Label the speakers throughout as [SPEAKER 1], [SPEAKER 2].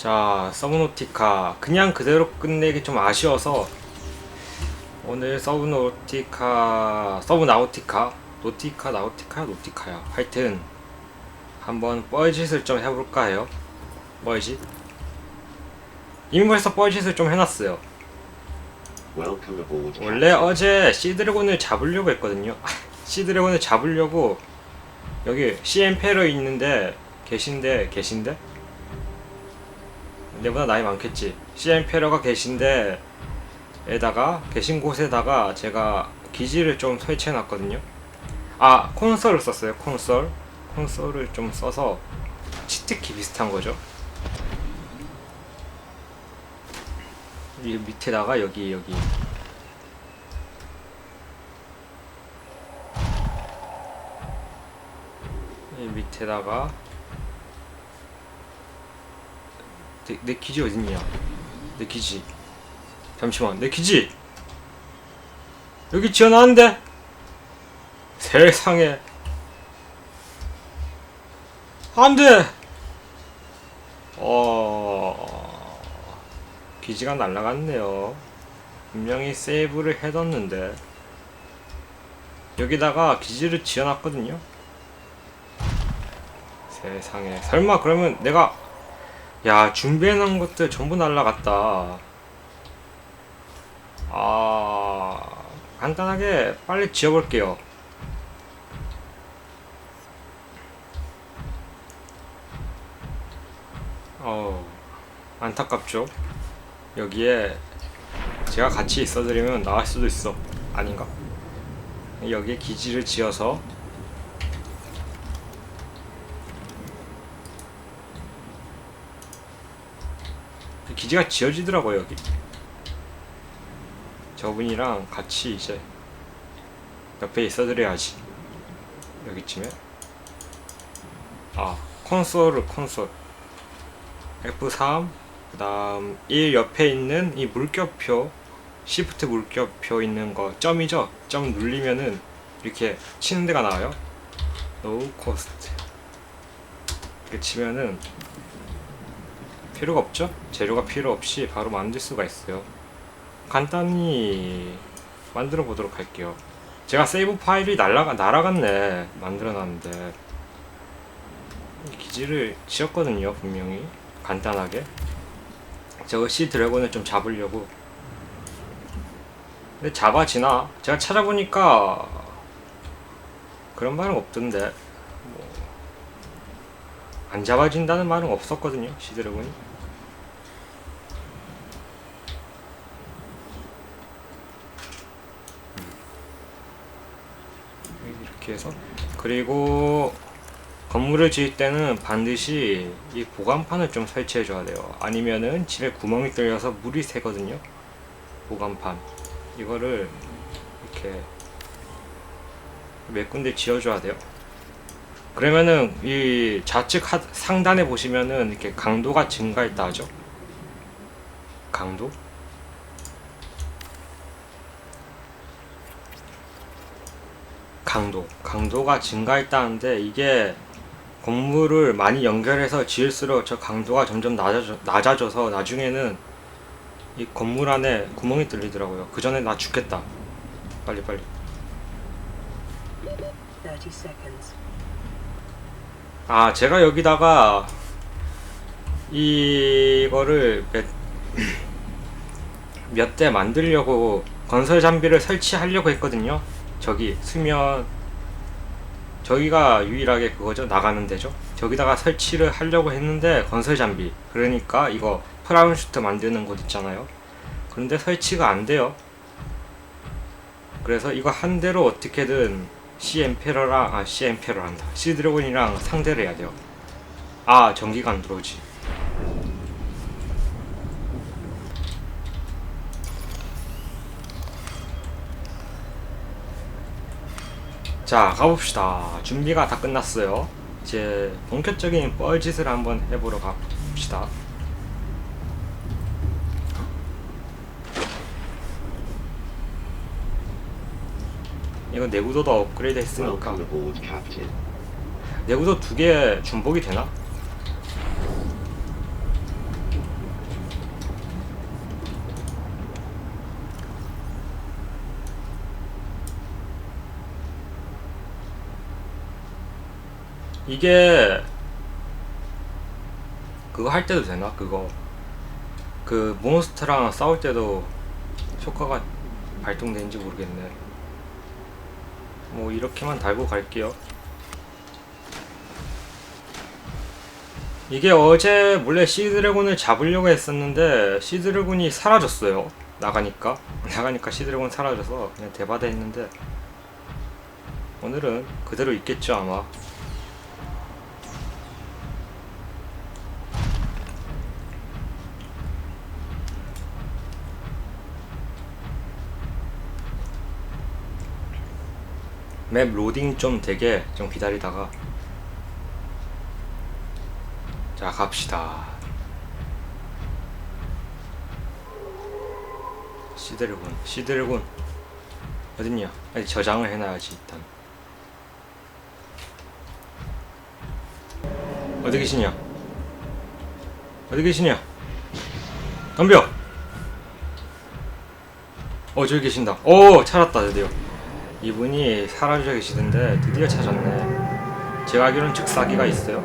[SPEAKER 1] 자, 서브노티카. 그냥 그대로 끝내기 좀 아쉬워서 오늘 서브노티카 서브나우티카 노티카 나우티카 노티카야. 하여튼 한번 뻘짓을 좀 해볼까 해요. 뻘짓? 이미 벌써 뻘짓을 좀 해놨어요. 원래 어제 시드래곤을 잡으려고 했거든요. 시드래곤을 잡으려고 여기 CM페러 있는데 계신데 계신데 내보다 나이 많겠지. CM페러가 계신데 에다가 계신 곳에다가 제가 기지를 좀 설치해 놨거든요. 아 콘솔을 썼어요 콘솔. 콘솔을 좀 써서 치트키 비슷한 거죠. 이 밑에다가 여기 여기. 이 밑에다가 내, 내 기지 어딨냐? 내 기지. 잠시만 내 기지! 여기 지어놨는데? 세상에. 안 돼! 어 기지가 날라갔네요. 분명히 세이브를 해뒀는데. 여기다가 기지를 지어놨거든요. 세상에. 설마 그러면 내가 야 준비해놓은 것들 전부 날라갔다. 아 간단하게 빨리 지어볼게요. 어 안타깝죠? 여기에 제가 같이 있어드리면 나을 수도 있어. 아닌가? 여기에 기지를 지어서 그 기지가 지어지더라고요 여기. 저분이랑 같이 이제 옆에 있어드려야지. 여기쯤에 아 콘솔을 콘솔. F3 그 다음 1 옆에 있는 이 물결표 시프트 물결표 있는 거 점이죠? 점 눌리면은 이렇게 치는 데가 나와요. 노우 코스트 이렇게 치면은 필요가 없죠? 재료가 필요 없이 바로 만들 수가 있어요. 간단히 만들어 보도록 할게요. 제가 세이브 파일이 날라가 날아갔네. 만들어 놨는데. 기지를 지었거든요 분명히. 간단하게. 저거 시 드래곤을 좀 잡으려고. 근데 잡아지나? 제가 찾아보니까 그런 말은 없던데. 뭐 안 잡아진다는 말은 없었거든요 시 드래곤이 음. 해서 그리고 건물을 지을 때는 반드시 이 보관판을 좀 설치해 줘야 돼요. 아니면은 집에 구멍이 뚫려서 물이 새거든요. 보관판. 이거를 이렇게 몇 군데 지어 줘야 돼요. 그러면은 이 좌측 하, 상단에 보시면은 이렇게 강도가 증가했다 하죠. 강도? 강도. 강도가 증가했다는데 이게 건물을 많이 연결해서 지을수록 저 강도가 점점 낮아져, 낮아져서 나중에는 이 건물 안에 구멍이 뚫리더라고요. 그 전에 나 죽겠다. 빨리 빨리.
[SPEAKER 2] 30 seconds.
[SPEAKER 1] 아 제가 여기다가 이거를 몇대 만들려고 건설 장비를 설치하려고 했거든요. 저기 수면 저기가 유일하게 그거죠. 나가는 데죠. 저기다가 설치를 하려고 했는데 건설 장비. 그러니까 이거 프라운 슈트 만드는 곳 있잖아요. 그런데 설치가 안 돼요. 그래서 이거 한 대로 어떻게든 C 엠페러랑 아 C 엠페러란다. C 드래곤이랑 상대를 해야 돼요. 아 전기가 안 들어오지 자 가봅시다 준비가 다 끝났어요 이제 본격적인 뻘짓을 한번 해보러 가봅시다 이거 내구도도 업그레이드 했으니까. 내구도 두 개 중복이 되나? 이게 그거 할 때도 되나? 그거 그 몬스터랑 싸울 때도 효과가 발동되는지 모르겠네. 뭐 이렇게만 달고 갈게요. 이게 어제 몰래 시드래곤을 잡으려고 했었는데 시드래곤이 사라졌어요. 나가니까 나가니까 시드래곤 사라져서 그냥 대바대 했는데 오늘은 그대로 있겠죠 아마. 맵 로딩 좀 되게 좀 기다리다가 자 갑시다. 시드래곤 시드래곤. 어딨냐? 아니 저장을 해놔야지 일단. 어디 계시냐? 어디 계시냐? 덤벼! 어 저기 계신다. 오 찾았다 드디어 이분이 사라져 계시던데 드디어 찾았네. 제가 알기로는 즉사기가 있어요.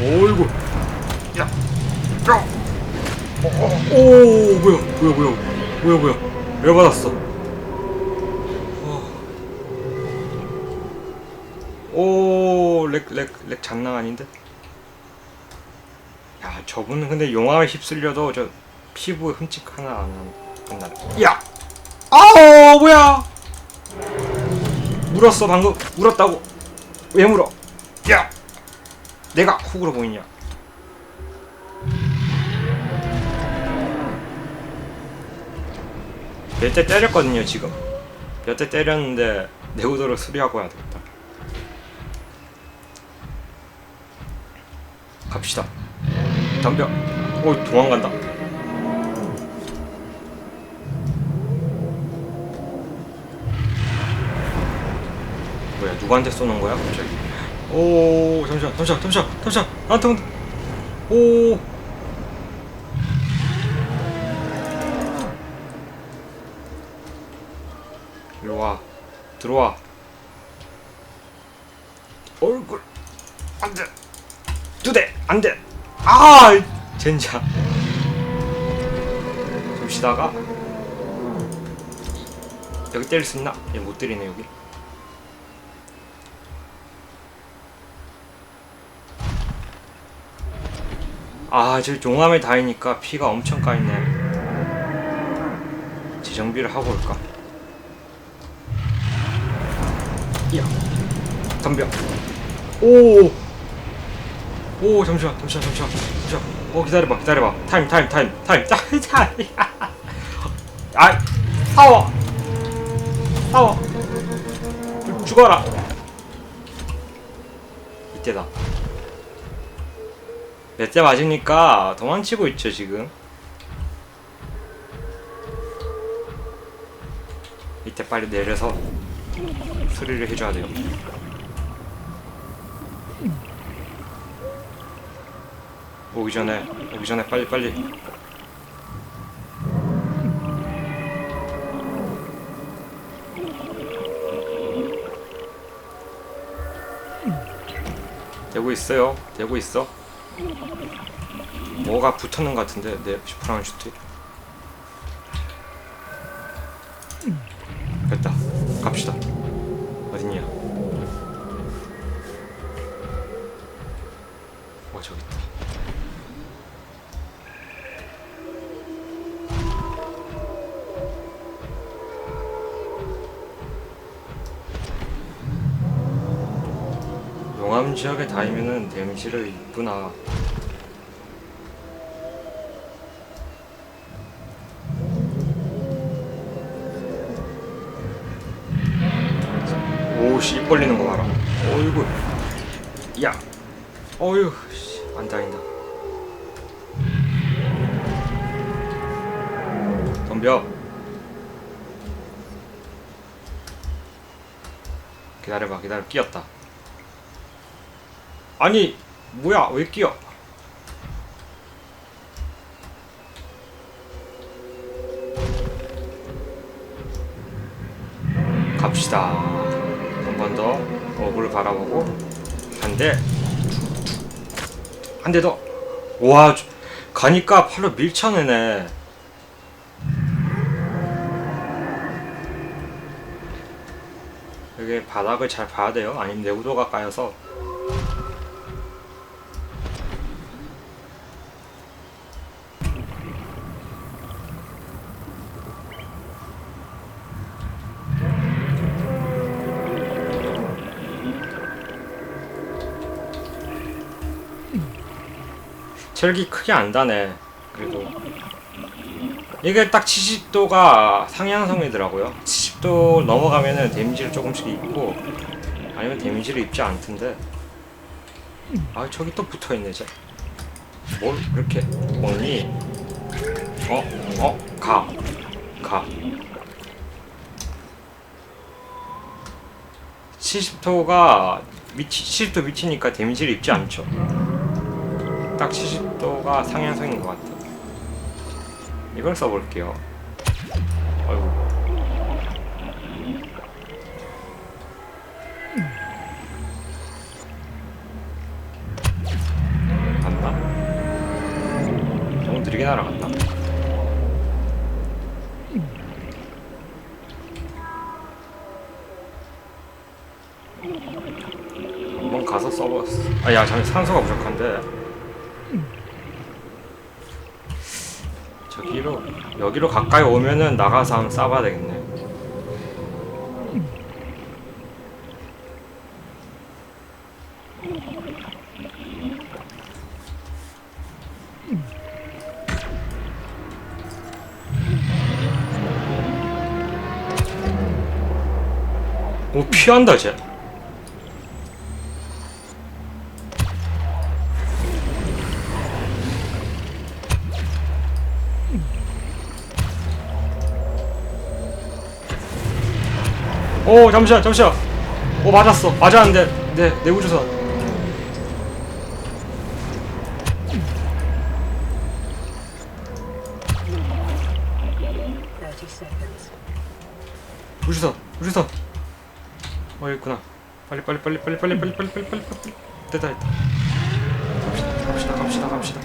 [SPEAKER 1] 오이구. 야 야! 어, 어, 오 뭐야 뭐야 뭐야 뭐야 뭐야. 열받았어? 오렉렉 렉 장난 아닌데? 야 저분은 근데 용암에 휩쓸려도 저 피부 흠집 하나 안 한다. 야 아우 뭐야? 물었어 방금. 물었다고. 왜 물어? 야! 내가 훅으로 보이냐? 몇 대 때렸거든요 지금. 몇 대 때렸는데 내구도를 수리하고 해야 되겠다. 갑시다. 덤벼. 오 도망간다 누구한테 쏘는 거야 갑자기? 오 잠시만 잠시만 잠시만 잠시만. 나한테 온다 오. 이리 와. 들어와. 얼굴. 안돼. 두대. 안돼. 아 젠장. 좀 쉬다가. 여기 때릴 수 있나? 얘 못 때리네 여기 아, 저 용암에 닿으니까 피가 엄청 까이네. 재정비를 하고 올까? 야, 덤벼. 오, 오, 잠시만, 잠시만, 잠시만, 잠시만. 어, 기다려봐, 기다려봐. 타임, 타임, 타임, 타임, 타임, 타임. 아, 싸워, 싸워. 죽어라. 몇대 맞으니까 도망치고 있죠 지금. 이때 빨리 내려서 수리를 해줘야 돼요. 오기 전에 오기 전에 빨리 빨리. 되고 있어요. 되고 있어 뭐가 붙었는 것 같은데 내 슈퍼라운 슈트? 됐다. 갑시다 지역에 닿으면은 데미지를 입구나. 오씨 입 벌리는 거 봐라. 어이구. 야. 어휴 씨, 안 다닌다. 덤벼. 기다려봐 기다려 끼었다 아니 뭐야 왜 끼어 갑시다 한 번더 거울을 바라보고 한 대, 더. 와, 저- 가니까 바로 밀쳐내네. 여기 바닥을 잘 봐야 돼요. 아니면 내구도가 까여서 체력이 크게 안 다네. 그래도 이게 딱 70도가 상향성이더라고요. 70도 넘어가면은 데미지를 조금씩 입고 아니면 데미지를 입지 않던데. 아 저기 또 붙어 있네 쟤. 뭘 그렇게 먹니? 어? 어? 가. 가. 70도가 미치 70도 미치니까 데미지를 입지 않죠. 딱 70도가 상향성인 것 같아. 이걸 써볼게요. 아이고. 간다. 너무 느리게 날아간다. 한번 가서 써봤어. 아, 야, 잠시 산소가 부족한데. 저기로 여기로 가까이 오면은 나가서 한번 싸봐야 되겠네. 오 피한다 쟤. 오 잠시만 잠시만. 오 맞았어. 맞았는데
[SPEAKER 2] Thirty seconds.
[SPEAKER 1] 우주선 우주선. 어 있구나. 빨리 빨리 빨리 빨리 빨리 빨리 빨리 빨리 빨리 빨리. 됐다 됐다. 갑시다 갑시다 갑시다 갑시다.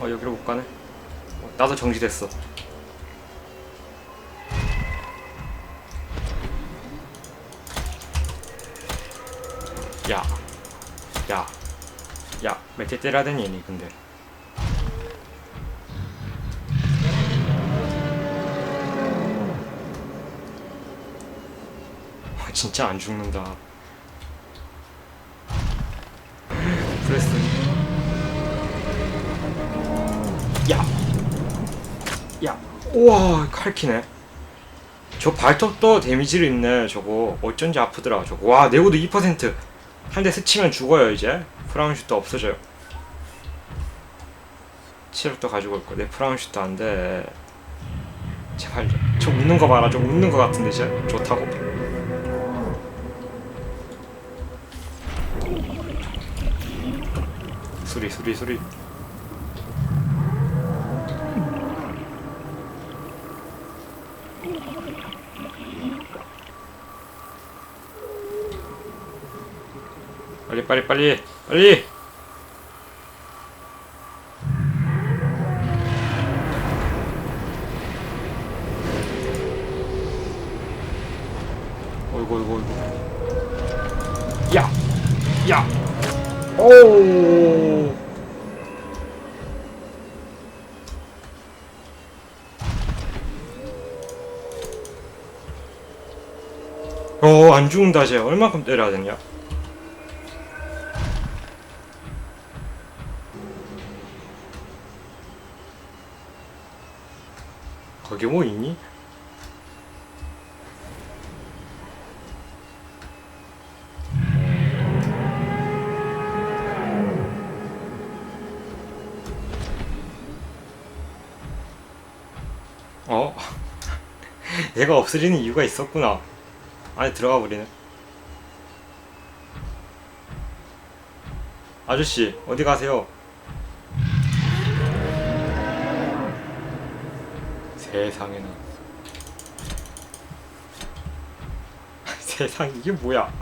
[SPEAKER 1] 어 여기로 못 가네. 어, 나도 정지됐어 야, 야, 야, 몇대 때려야 되니, 니 근데. 와, 진짜 안 죽는다. 프레스. 야, 야, 우와, 칼키네. 저 발톱도 데미지를 입네 저거 어쩐지 아프더라 저거 와 내구도 2% 한 대 스치면 죽어요 이제. 프라운슈트 없어져요. 체력도 가지고 있고. 내 프라운슈트 안돼. 제발 저 웃는 거 봐라. 저 웃는 거 같은데 진짜 좋다고. 수리 수리 수리 빨리 빨리 빨리 빨리 어이구 어이구 어이구 야! 야! 오! 어, 안 죽는다, 쟤. 얼마큼 때려야 되냐? 거기 뭐 있니? 어? 얘가 없어지는 이유가 있었구나. 안에 들어가 버리네. 아저씨, 어디 가세요? 세상에나 세상 이게 뭐야?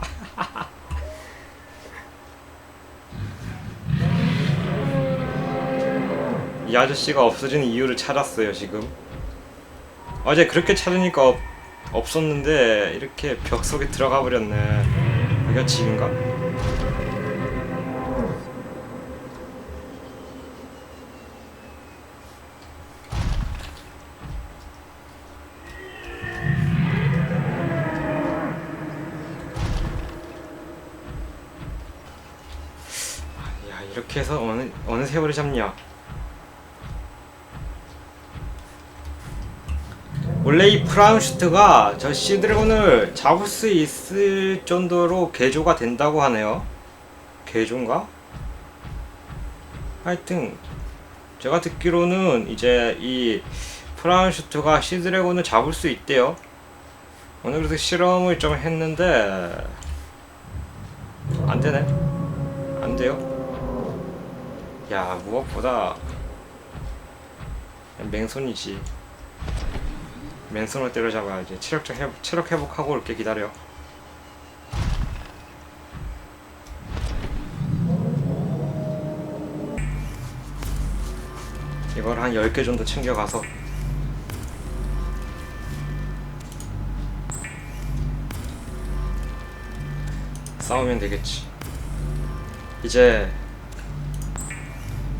[SPEAKER 1] 이 아저씨가 없어진 이유를 찾았어요 지금. 어제 그렇게 찾으니까 없, 없었는데 이렇게 벽 속에 들어가 버렸네. 여기가 집인가? 야 이렇게 해서 어느 어느 세월을 잡냐? 원래 이 프라운슈트가 저 시드래곤을 잡을 수 있을 정도로 개조가 된다고 하네요. 개조인가? 하여튼 제가 듣기로는 이제 이 프라운슈트가 시드래곤을 잡을 수 있대요. 오늘 그래서 실험을 좀 했는데 안 되네. 안 돼요. 야 무엇보다 맹손이지. 맹손을 때려잡아야지 체력 좀 회복, 체력 회복하고 올게 기다려. 이걸 한 10개 정도 챙겨가서 싸우면 되겠지. 이제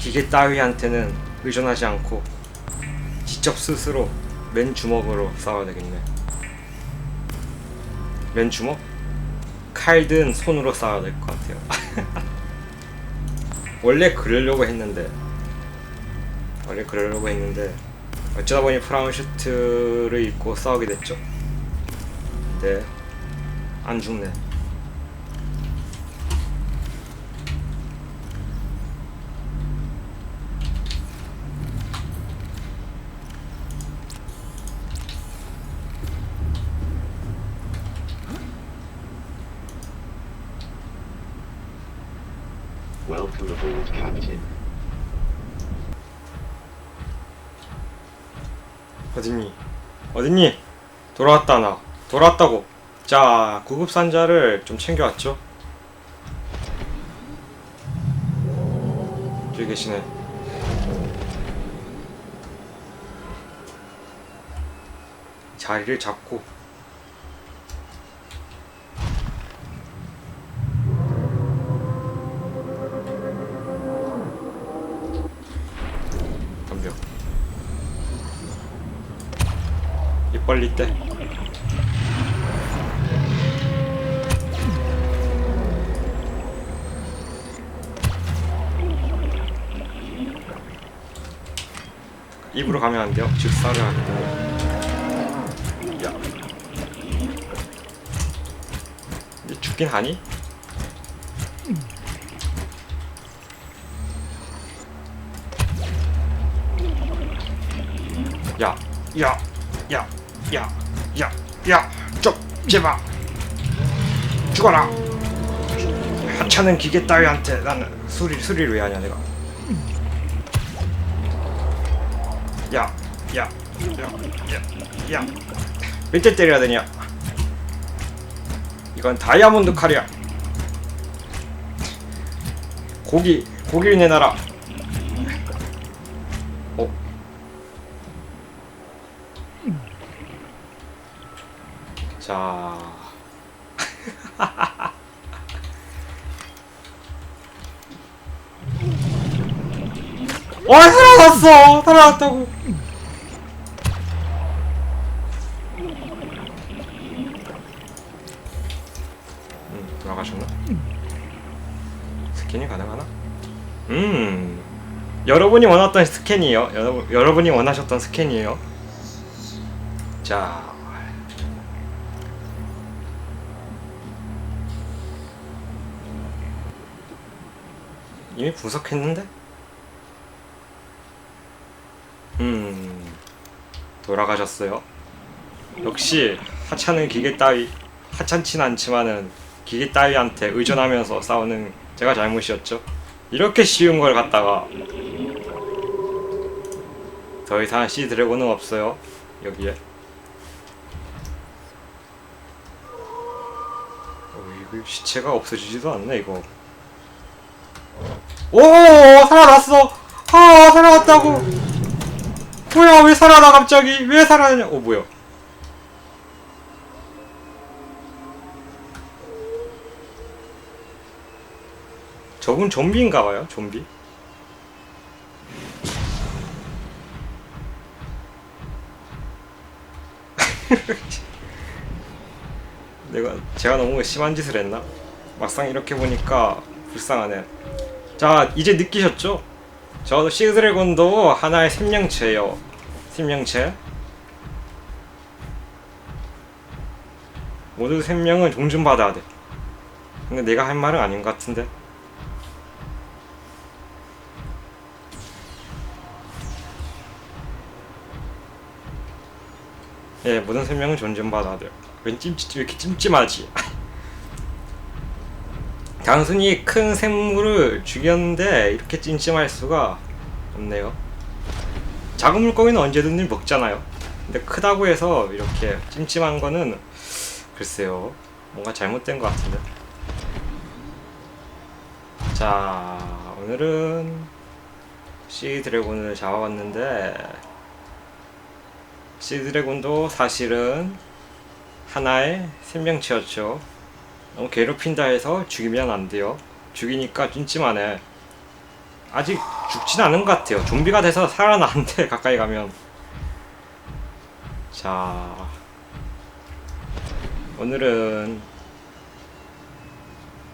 [SPEAKER 1] 기계 따위한테는 의존하지 않고 직접 스스로 맨 주먹으로 싸워야 되겠네. 맨 주먹? 칼든 손으로 싸워야 될 것 같아요. 원래 그러려고 했는데 원래 그러려고 했는데 어쩌다 보니 프라운 슈트를 입고 싸우게 됐죠. 근데 안 죽네.
[SPEAKER 3] Aboard, Captain.
[SPEAKER 1] 어딨니? 어딨니? 돌아왔다 나 돌아왔다고 자 구급 산자를 좀 챙겨왔죠 저기 계시네 자리를 잡고 입 벌릴 때 입으로 가면 안 돼요. 즉사를 때문에. 야. 근데 죽긴 하니? 야, 야, 야, 야, 야, 야, 좀 제발 죽어라. 하찮은 기계 따위한테 나는 수리 수리를 왜 하냐 내가. 야, 야, 야, 야, 야. 몇대 때려야 되냐? 이건 다이아몬드 칼이야. 고기, 고기를 내놔라. 자. 어, 살아났어! 살아났다고! 음, 돌아가셨나? 스캔이 가능하나? 음, 여러분이 원했던 스캔이에요. 여러분, 여러분이 원하셨던 스캔이에요. 자, 이미 분석했는데? 음, 돌아가셨어요. 역시 하찮은 기계 따위 하찮진 않지만은 기계 따위한테 의존하면서 싸우는 제가 잘못이었죠. 이렇게 쉬운 걸 갖다가 더 이상 시 드래곤은 없어요. 여기에. 어, 시체가 없어지지도 않네 이거. 오 살아났어. 아 살아왔다고 뭐야 왜 살아나 갑자기 왜 살아나냐 어 뭐야 저분 좀비인가봐요 좀비 내가 제가 너무 심한 짓을 했나? 막상 이렇게 보니까 불쌍하네. 자 이제 느끼셨죠? 저도 시드래곤도 하나의 생명체예요. 생명체. 모두 생명은 존중받아야 돼. 근데 내가 할 말은 아닌 것 같은데. 예, 모든 생명은 존중받아야 돼요. 웬 찜찜 왜 이렇게 찜찜하지? 단순히 큰 생물을 죽였는데 이렇게 찜찜할 수가 없네요. 작은 물고기는 언제든 먹잖아요. 근데 크다고 해서 이렇게 찜찜한 거는 글쎄요. 뭔가 잘못된 것 같은데. 자, 오늘은 시 드래곤을 잡아봤는데 시 드래곤도 사실은 하나의 생명체였죠. 너무 괴롭힌다 해서 죽이면 안 돼요. 죽이니까 찜찜하네. 아직 죽진 않은 것 같아요. 좀비가 돼서 살아나는데 가까이 가면. 자, 오늘은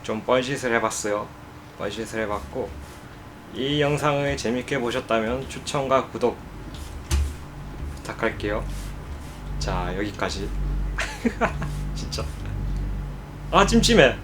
[SPEAKER 1] 좀 뻘짓을 해봤어요. 뻘짓을 해봤고 이 영상을 재밌게 보셨다면 추천과 구독 부탁할게요. 자 여기까지. 진짜. 아 찜찜해.